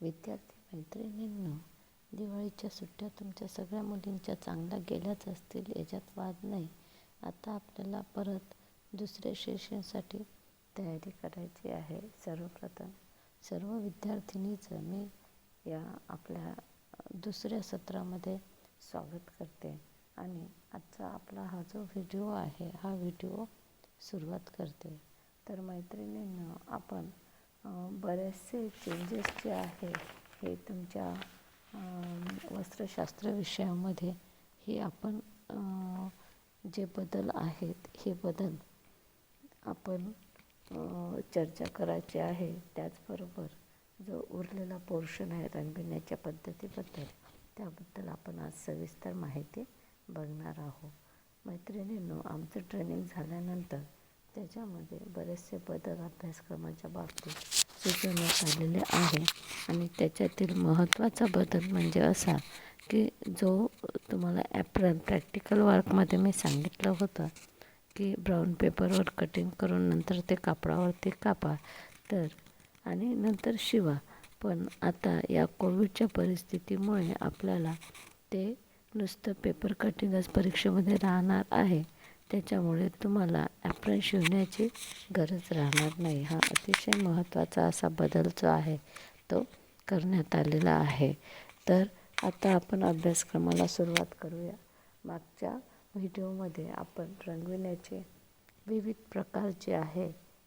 विद्यार्थी मैत्रिणींनो दिवाळीच्या सुट्ट्या तुमच्या सगळ्या मुलींच्या चांगल्या गेल्याच असतील याच्यात वाद नाही. आता आपल्याला परत दुसऱ्या सेशनसाठी तयारी करायची आहे सर्वप्रथम. सर्व विद्यार्थिनीचं मी या आपल्या दुसऱ्या सत्रामध्ये स्वागत करते. आणि आजचा आपला हा जो व्हिडिओ आहे हा व्हिडिओ सुरुवात करते. तर मैत्रिणींना आपण बरेचसे चेंजेस जे आहे हे तुमच्या वस्त्रशास्त्र विषयामध्ये हे आपण जे बदल आहेत हे बदल आपण चर्चा करायची आहे. त्याचबरोबर जो उरलेला पोर्शन आहे रंगविण्याच्या पद्धतीबद्दल त्याबद्दल आपण आज सविस्तर माहिती बघणार आहोत. मैत्रिणींनो आमचं ट्रेनिंग झाल्यानंतर त्याच्यामध्ये बरेचसे बदल अभ्यासक्रमाच्या बाबतीत सुचवण्यात आलेले आहे. आणि त्याच्यातील महत्त्वाचा बदल म्हणजे असा की जो तुम्हाला ॲप्रल प्रॅक्टिकल वर्कमध्ये मी सांगितलं होतं की ब्राऊन पेपरवर कटिंग करून नंतर ते कापडावरती कापा. तर आणि नंतर शिवा. पण आता या कोविडच्या परिस्थितीमुळे आपल्याला ते नुसतं पेपर कटिंगच परीक्षेमध्ये राहणार आहे. त्याच्यामुळे तुम्हाला ॲप्रन शिवण्याची गरज राहणार नाही. हा अतिशय महत्त्वाचा असा बदल जो आहे तो करण्यात आलेला आहे. तर आता आपण अभ्यासक्रमाला सुरुवात करूया. मागच्या व्हिडिओमध्ये आपण रंगविण्याचे विविध प्रकार जे आहे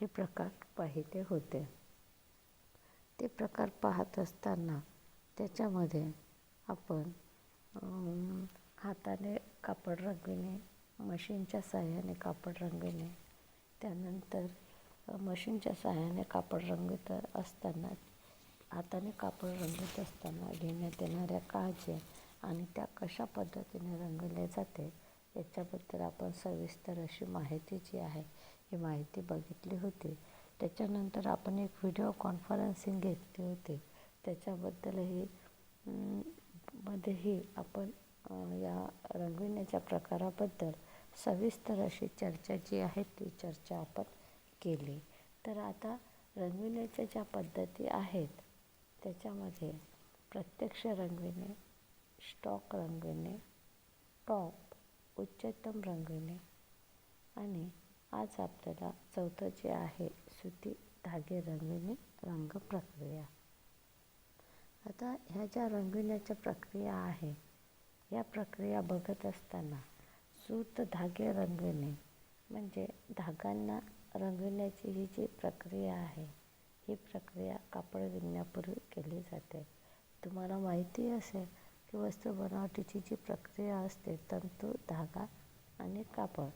हे प्रकार पाहिले होते. ते प्रकार पाहत असताना त्याच्यामध्ये आपण हाताने कापड रंगविणे मशीनच्या साह्याने कापड रंगविणे त्यानंतर मशीनच्या साह्याने कापड रंगवित असताना हाताने कापड रंगवत असताना घेण्यात येणाऱ्या काळजी आणि त्या कशा पद्धतीने रंगवले जाते याच्याबद्दल आपण सविस्तर अशी माहिती जी आहे ही माहिती बघितली होती. त्याच्यानंतर आपण एक व्हिडिओ कॉन्फरन्सिंग घेतली होती. त्याच्याबद्दलही मध्येही आपण या रंगविण्याच्या प्रकाराबद्दल सविस्तर अशी चर्चा जी आहे ती चर्चा आपण केली. तर आता रंगविण्याच्या ज्या पद्धती आहेत त्याच्यामध्ये प्रत्यक्ष रंगविणे स्टॉक रंगविणे टॉप उच्चतम रंगविणे आणि आज आपल्याला चौथं जे आहे सुती धागे रंगविणे रंग प्रक्रिया. आता ह्या ज्या रंगविण्याच्या प्रक्रिया आहे या प्रक्रिया बघत असताना सूत धागे रंगविणे म्हणजे धागांना रंगविण्याची ही जी प्रक्रिया आहे ही प्रक्रिया कापड विणण्यापूर्वी केली जाते. तुम्हाला माहिती असेल की वस्त्र बनावटीची जी प्रक्रिया असते तंतू धागा आणि कापड.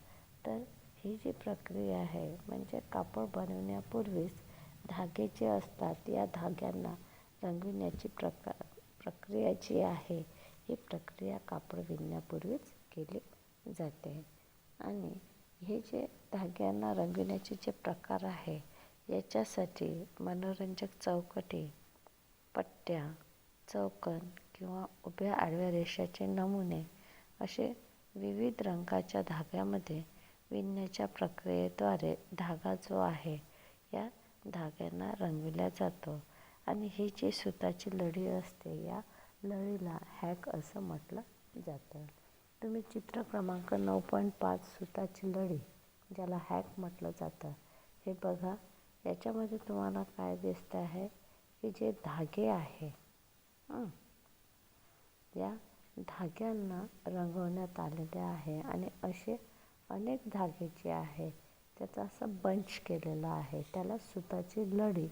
तर ही जी प्रक्रिया आहे म्हणजे कापड बनवण्यापूर्वीच धागे जे असतात या धाग्यांना रंगविण्याची प्रका प्रक्रिया जी आहे ही प्रक्रिया कापड विणण्यापूर्वीच केली जाते. आणि हे जे धाग्यांना रंगविण्याचे जे प्रकार आहे याच्यासाठी मनोरंजक चौकटी पट्ट्या चौकन किंवा उभ्या आडव्या रेषाचे नमुने असे विविध रंगाच्या धाग्यामध्ये विणण्याच्या प्रक्रियेद्वारे धागा जो आहे या धाग्यांना रंगविला जातो. आणि ही जी सुताची लढी असते या लढीला हॅक असं म्हटलं जातं. तुम्ही चित्र क्रमांक नऊ पॉईंट पाच सुताची लढी ज्याला हॅक म्हटलं जातं हे बघा. याच्यामध्ये तुम्हाला काय दिसतं आहे की जे धागे आहे या धाग्यांना रंगवण्यात आलेले आहे आणि असे अनेक धागे जे आहे त्याचा असं बंच केलेला आहे. त्याला सुताची लढी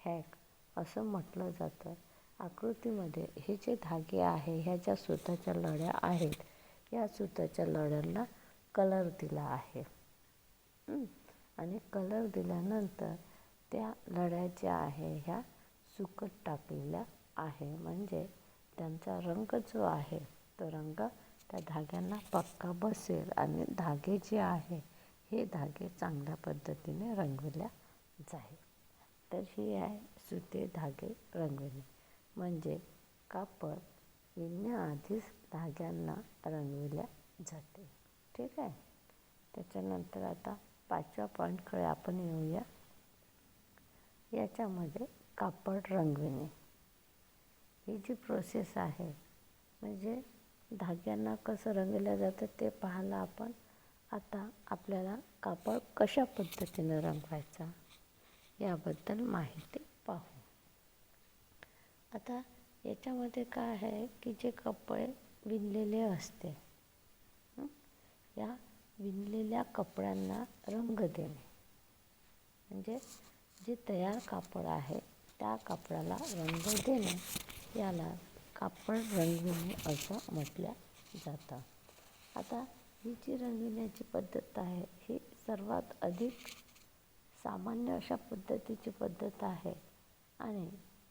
हॅक असं म्हटलं जातं. आकृतीमध्ये हे जे धागे आहे ह्या ज्या सुताच्या लढ्या आहेत या सुताच्या लढ्यांना कलर दिला आहे. आणि कलर दिल्यानंतर त्या लढ्या ज्या आहे ह्या सुकट टाकलेल्या आहे. म्हणजे त्यांचा रंग जो आहे तो रंग त्या धाग्यांना पक्का बसेल आणि धागे जे आहे हे धागे चांगल्या पद्धतीने रंगविल्या जाईल. तर ही आहे सुते धागे रंगविणे. म्हणजे कापड विणण्याआधीच धाग्यांना रंगविल्या जाते. ठीक आहे? त्याच्यानंतर आता पाचव्या पॉईंटकडे आपण येऊया. याच्यामध्ये कापड रंगविणे. ही जी प्रोसेस आहे म्हणजे धाग्यांना कसं रंगलं जातं ते पाहायला आपण आता आपल्याला कापड कशा पद्धतीनं रंगवायचा याबद्दल माहिती पाहू. आता याच्यामध्ये काय आहे की जे कपडे विणलेले असते. या विणलेल्या कपड्यांना रंग देणे. म्हणजे जे तयार कापड आहे त्या कापडाला रंग देणे याला कापड रंगविणे असं म्हटलं जातं. आता ही जी रंगविण्याची पद्धत आहे ही सर्वात अधिक सामान्य अशा पद्धतीची पद्धत आहे. आणि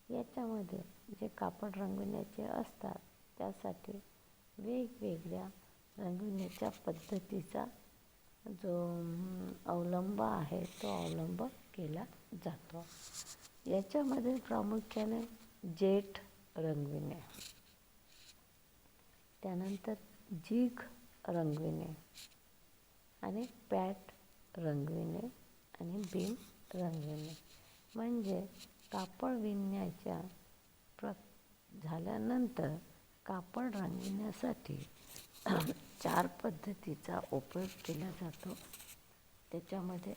याच्यामध्ये जे कापड रंगविण्याचे असतात त्यासाठी वेगवेगळ्या रंगविण्याच्या पद्धतीचा जो अवलंब आहे तो अवलंब केला जातो. याच्यामध्ये प्रामुख्याने जेठ रंगविणे. त्यानंतर जीघ रंगविणे. आणि पॅट रंगविणे आणि बीम रंगविणे. म्हणजे कापड विणण्याच्या प्र झाल्यानंतर कापड रंगविण्यासाठी चार पद्धतीचा उपयोग केला जातो. त्याच्यामध्ये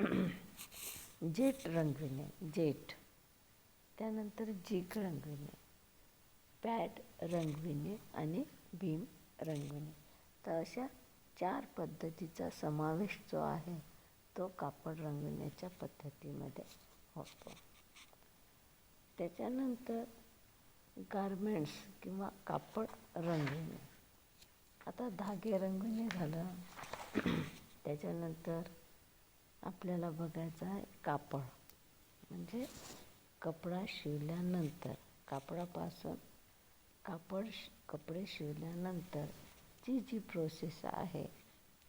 जेट रंगविणे जेट. त्यानंतर जीग रंगविणे पॅड रंगविणे आणि भीम रंगविणे. तर अशा चार पद्धतीचा समावेश जो आहे तो कापड रंगविण्याच्या पद्धतीमध्ये होतो. त्याच्यानंतर गारमेंट्स किंवा कापड रंगविणे. आता धागे रंगविणे झालं. त्याच्यानंतर आपल्याला बघायचं आहे कापड. म्हणजे कपडा शिवल्यानंतर कापडापासून कापड श कपडे शिवल्यानंतर जी जी प्रोसेस आहे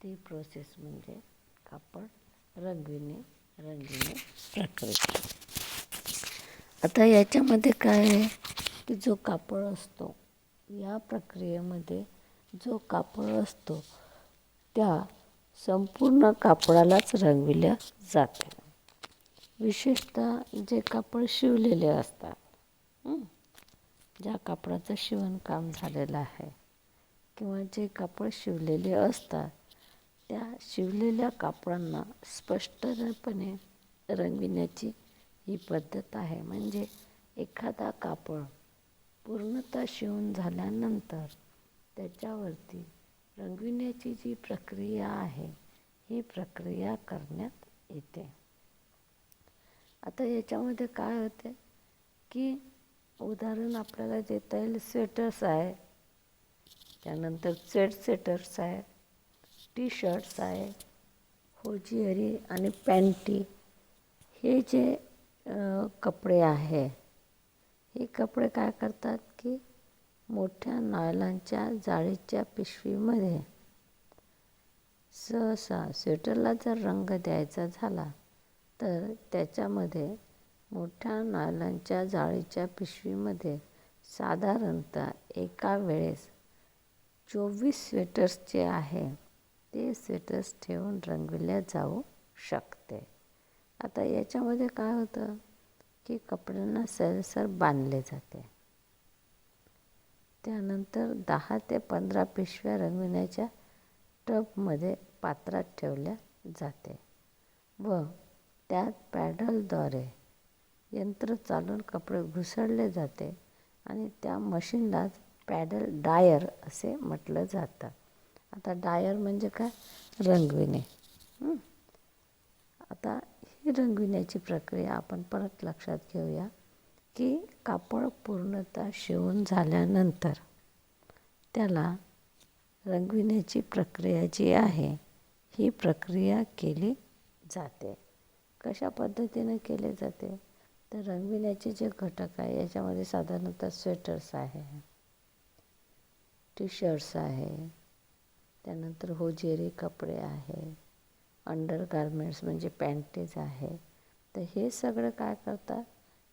ती प्रोसेस म्हणजे कापड रंगविणे रंगविणे प्रक्रिया आता याच्यामध्ये काय आहे? जो कापड असतो या प्रक्रियेमध्ये जो कापड असतो त्या संपूर्ण कापडालाच रंगविल्या जाते. विशेषतः जे कापड शिवलेले असतात ज्या कापडाचं शिवणकाम झालेलं आहे किंवा जे कापड शिवलेले असतात त्या शिवलेल्या कापडांना स्पष्टपणे रंगविण्याची ही पद्धत आहे. म्हणजे एखादा कापड पूर्णतः शिवून झाल्यानंतर त्याच्यावरती रंगविण्याची जी प्रक्रिया आहे ही प्रक्रिया करण्यात येते. आता याच्यामध्ये काय होते की उदाहरण आपल्याला देता येईल स्वेटर्स आहे त्यानंतर सेट स्वेटर्स आहे टी शर्ट्स आहे होजिअरी आणि पॅन्टी हे जे कपडे आहे हे कपडे काय करतात की मोठ्या नॉयलांच्या जाळीच्या पिशवीमध्ये. सहसा स्वेटरला जर रंग द्यायचा झाला तर त्याच्यामध्ये मोठ्या नॉयलांच्या जाळीच्या पिशवीमध्ये साधारणतः एका वेळेस चोवीस स्वेटर्स जे आहे ते स्वेटर्स ठेवून रंगविल्या जाऊ शकते. आता याच्यामध्ये काय होतं? की कपड्यांना सैलसर बांधले जाते. त्यानंतर दहा ते पंधरा पिशव्या रंगविण्याच्या टबमध्ये पात्रात ठेवल्या जाते व त्यात पॅडलद्वारे यंत्र चालून कपडे घुसळले जाते आणि त्या मशीनलाच पॅडल डायर असे म्हटलं जातं. आता डायर म्हणजे काय? रंगविणे. आता ही रंगविण्याची प्रक्रिया आपण परत लक्षात घेऊया की कापड पूर्णतः शिवून झाल्यानंतर त्याला रंगविण्याची प्रक्रिया जी आहे ही प्रक्रिया केली जाते. कशा पद्धतीनं केले जाते? तर रंगविण्याचे जे घटक आहे याच्यामध्ये साधारणतः स्वेटर्स आहे टी शर्ट्स आहे त्यानंतर होजेरी कपडे आहे अंडर गारमेंट्स म्हणजे पॅन्टीज आहे. तर हे सगळं काय करतात?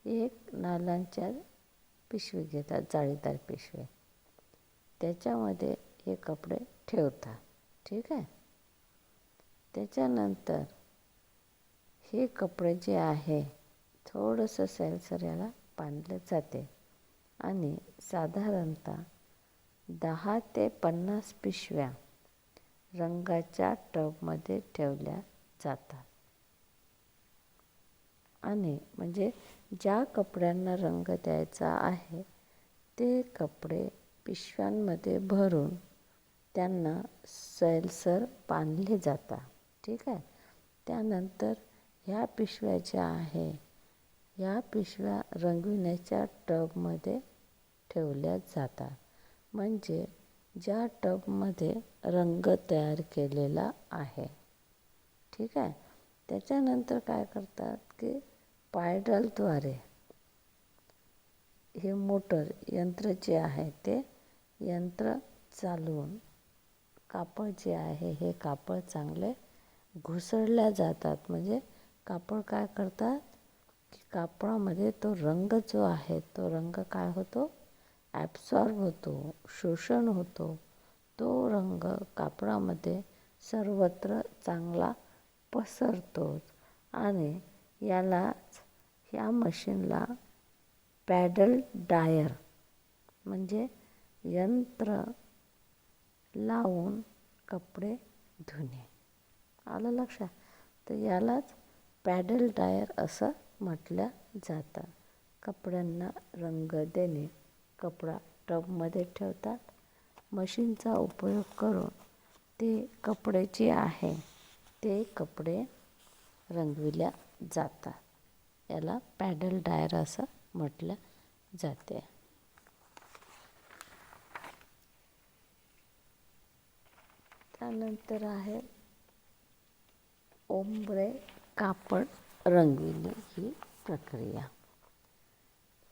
एक नालांच्या पिशवी घेतात जाळीदार पिशवी. त्याच्यामध्ये हे कपडे ठेवतात. ठीक आहे? त्याच्यानंतर हे कपडे जे आहे थोडंसं सैलसर याला बांधलं जाते. आणि साधारणतः दहा ते पन्नास पिशव्या रंगाच्या टबमध्ये ठेवल्या जातात. आणि म्हणजे ज्या कपड्यांना रंग द्यायचा आहे ते कपडे पिशव्यांमध्ये भरून त्यांना सैलसर बांधले जातात. ठीक आहे? त्यानंतर ह्या पिशव्या ज्या आहे ह्या पिशव्या रंगविण्याच्या टबमध्ये ठेवल्या जातात. म्हणजे ज्या टबमध्ये रंग तयार केलेला आहे. ठीक आहे? त्याच्यानंतर काय करतात की पायडलद्वारे हे मोटर यंत्र जे आहे ते यंत्र चालवून कापड जे आहे हे कापड चांगले घुसळल्या जातात. म्हणजे कापड काय करतात? की कापडामध्ये तो रंग जो आहे तो रंग काय होतो? ॲब्सॉर्ब होतो शोषण होतो तो रंग कापडामध्ये सर्वत्र चांगला पसरतो आणि यालाच ह्या मशीनला पॅडल डायर म्हणजे यंत्र लावून कपडे धुणे. आलं लक्षात? तर यालाच पॅडल डायर असं म्हटलं जातं. कपड्यांना रंग देणे. कपडा टबमध्ये ठेवतात. मशीनचा उपयोग करून ते कपडे जे आहे ते कपडे रंगविल्या जातात. याला पॅडल डायर असं म्हटलं जाते. त्यानंतर आहे ओंबरे कापड रंगविणे ही प्रक्रिया.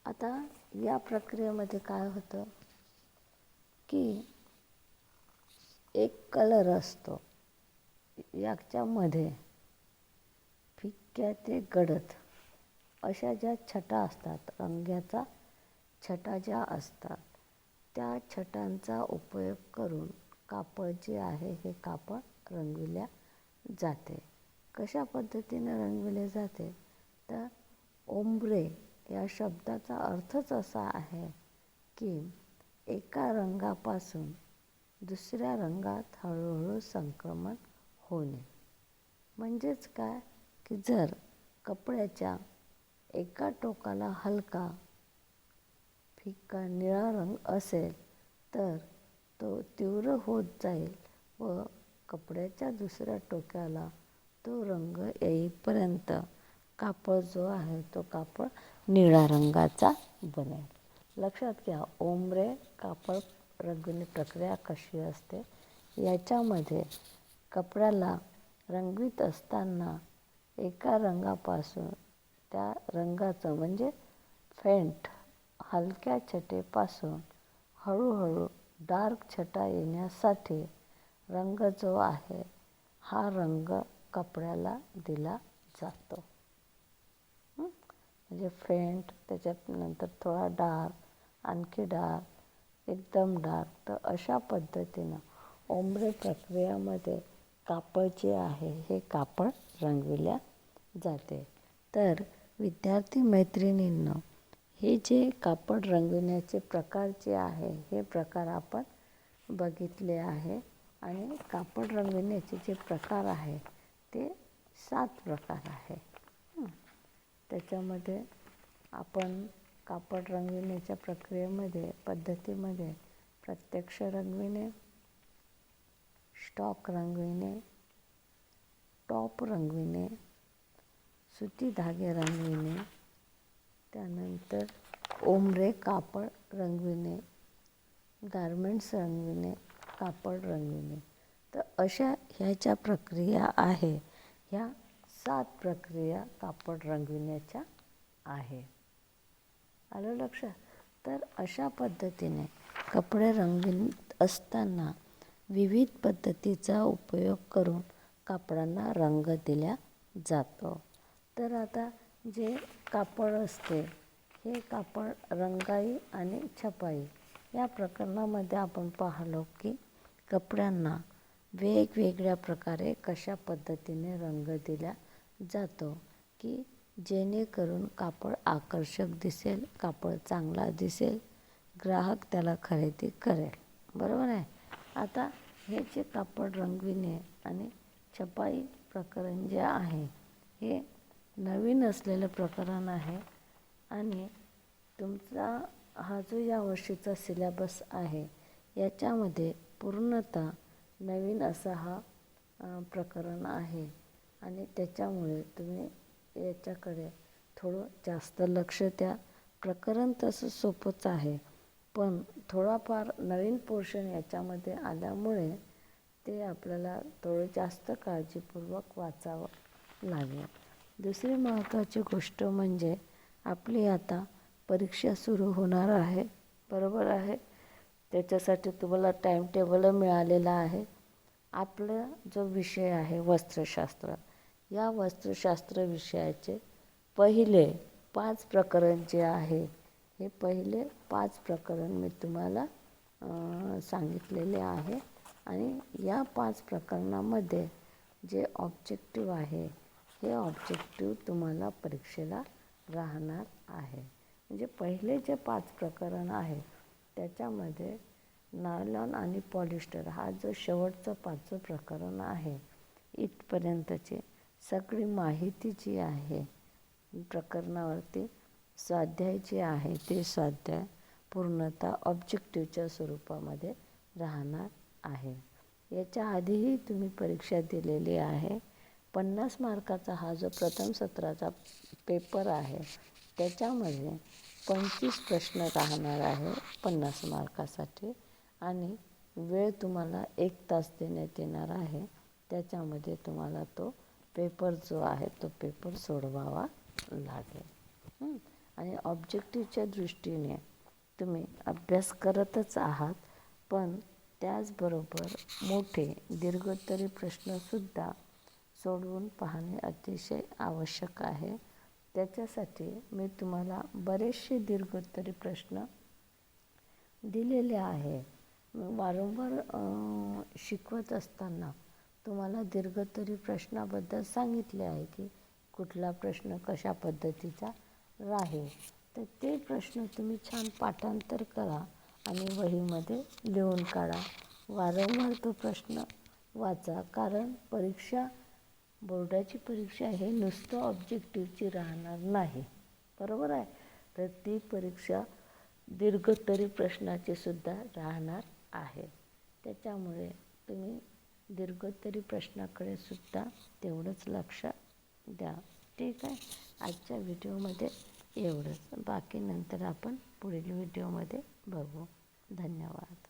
आता या प्रक्रियेमध्ये काय होतं की एक कलर असतो. याच्यामध्ये फिक्क्या ते गडद अशा ज्या छटा असतात रंग्याचा छटा ज्या असतात त्या छटांचा उपयोग करून कापड जे आहे हे कापड रंगविल्या जाते. कशा पद्धतीने रंगविले जाते? तर ओंबरे या शब्दाचा अर्थच असा आहे की एका रंगापासून दुसऱ्या रंगात हळूहळू संक्रमण होणे. म्हणजेच काय? की जर कपड्याच्या एका टोकाला हलका फिका निळा रंग असेल तर तो तीव्र होत जाईल व कपड्याच्या दुसऱ्या टोक्याला तो रंग येईपर्यंत कापड जो आहे तो कापड निळ्या रंगाचा बनेल. लक्षात घ्या ओंबरे कापड रंगवणी प्रक्रिया कशी असते? याच्यामध्ये कपड्याला रंगवीत असताना एका रंगापासून त्या रंगाचं म्हणजे फेंट हलक्या छटेपासून हळूहळू डार्क छटा येण्यासाठी रंग जो आहे हा रंग कपड्याला दिला जातो. म्हणजे फेंट त्याच्यात नंतर थोडा डार्क आणखी डार्क एकदम डार्क. तर अशा पद्धतीनं ओंबरे प्रक्रियामध्ये कापड जे आहे हे कापड रंगविल्या जाते. तर विद्यार्थी मैत्रिणींना हे जे कापड रंगविण्याचे प्रकार जे आहे हे प्रकार आपण बघितले आहे आणि कापड रंगविण्याचे जे प्रकार आहे ते सात प्रकार आहे. त्याच्यामध्ये आपण कापड रंगविण्याच्या प्रक्रियेमध्ये पद्धतीमध्ये प्रत्यक्ष रंगविणे स्टॉक रंगविणे टॉप रंगविणे सुती धागे रंगविणे त्यानंतर ओमरे कापड रंगविणे गारमेंट्स रंगविणे कापड रंगविणे. तर अशा ह्या ज्या प्रक्रिया आहे. ह्या सात प्रक्रिया कापड रंगविण्याच्या आहे. आलं लक्षात तर अशा पद्धतीने कपडे रंगवित असताना विविध पद्धतीचा उपयोग करून कापडांना रंग दिला जातो. तर आता जे कापड असते हे कापड रंगाई आणि छपाई या प्रकरणामध्ये आपण पाहिलो की कपड्यांना वेगवेगळ्या प्रकारे कशा पद्धतीने रंग दिला जातो की जेणेकरून कापड आकर्षक दिसेल कापड चांगला दिसेल ग्राहक त्याला खरेदी करेल. बरोबर आहे? आता हे जे कापड रंगविणे आणि छपाई प्रकरण जे आहे हे नवीन असलेलं प्रकरण आहे आणि तुमचा हा जो या वर्षीचा सिलेबस आहे याच्यामध्ये पूर्णतः नवीन असा हा प्रकरण आहे. आणि त्याच्यामुळे तुम्ही याच्याकडे थोडं जास्त लक्ष द्या. प्रकरण तसं सोपंच आहे. पण थोडाफार नवीन पोर्शन याच्यामध्ये आल्यामुळे ते आपल्याला थोडं जास्त काळजीपूर्वक वाचावं लागेल. दुसरी महत्त्वाची गोष्ट म्हणजे आपली आता परीक्षा सुरू होणार आहे. बरोबर आहे? त्याच्यासाठी तुम्हाला टाईम टेबल मिळालेला आहे. आपला जो विषय आहे वस्त्रशास्त्र या वास्तुशास्त्र विषयाचे पहिले पाच प्रकरण जे आहे हे पहिले पाच प्रकरण मी तुम्हाला सांगितलेले आहे. आणि या पाच प्रकरणामध्ये जे ऑब्जेक्टिव्ह आहे हे ऑब्जेक्टिव्ह तुम्हाला परीक्षेला राहणार आहे. म्हणजे पहिले जे पाच प्रकरण आहे त्याच्यामध्ये नायलॉन आणि पॉलिस्टर हा जो शेवटचं पाचवं प्रकरण आहे इथपर्यंतचे सगळी माहिती जी आहे प्रकरणावरती स्वाध्याय जे आहे ते स्वाध्याय पूर्णतः ऑब्जेक्टिव्हच्या स्वरूपामध्ये राहणार आहे. याच्या आधीही तुम्ही परीक्षा दिलेली आहे. पन्नास मार्काचा हा जो प्रथम सत्राचा पेपर आहे त्याच्यामध्ये पंचवीस प्रश्न राहणार आहे पन्नास मार्कासाठी आणि वेळ तुम्हाला एक तास देण्यात येणार आहे. त्याच्यामध्ये तुम्हाला तो पेपर जो आहे तो पेपर सोडवावा लागेल. आणि ऑब्जेक्टिव्हच्या दृष्टीने तुम्ही अभ्यास करतच आहात पण त्याचबरोबर मोठे दीर्घोत्तरी प्रश्नसुद्धा सोडवून पाहणे अतिशय आवश्यक आहे. त्याच्यासाठी मी तुम्हाला बरेचसे दीर्घोत्तरी प्रश्न दिलेले आहे. वारंवार शिकवत असताना तुम्हाला दीर्घोत्तरी प्रश्नाबद्दल सांगितले आहे की कुठला प्रश्न कशा पद्धतीचा राहील. तर ते प्रश्न तुम्ही छान पाठांतर करा आणि वहीमध्ये लिहून काढा. वारंवार तो प्रश्न वाचा कारण परीक्षा बोर्डाची परीक्षा हे नुसतं ऑब्जेक्टिव्हची राहणार नाही. बरोबर आहे? तर ती परीक्षा दीर्घोत्तरी प्रश्नाची सुद्धा राहणार आहे. त्याच्यामुळे तुम्ही दीर्घोत्तरी प्रश्नाकडे सुद्धा तेवढंच लक्ष द्या. ठीक आहे? आजच्या व्हिडिओमध्ये एवढंच. बाकी नंतर आपण पुढील व्हिडिओमध्ये बघू. धन्यवाद.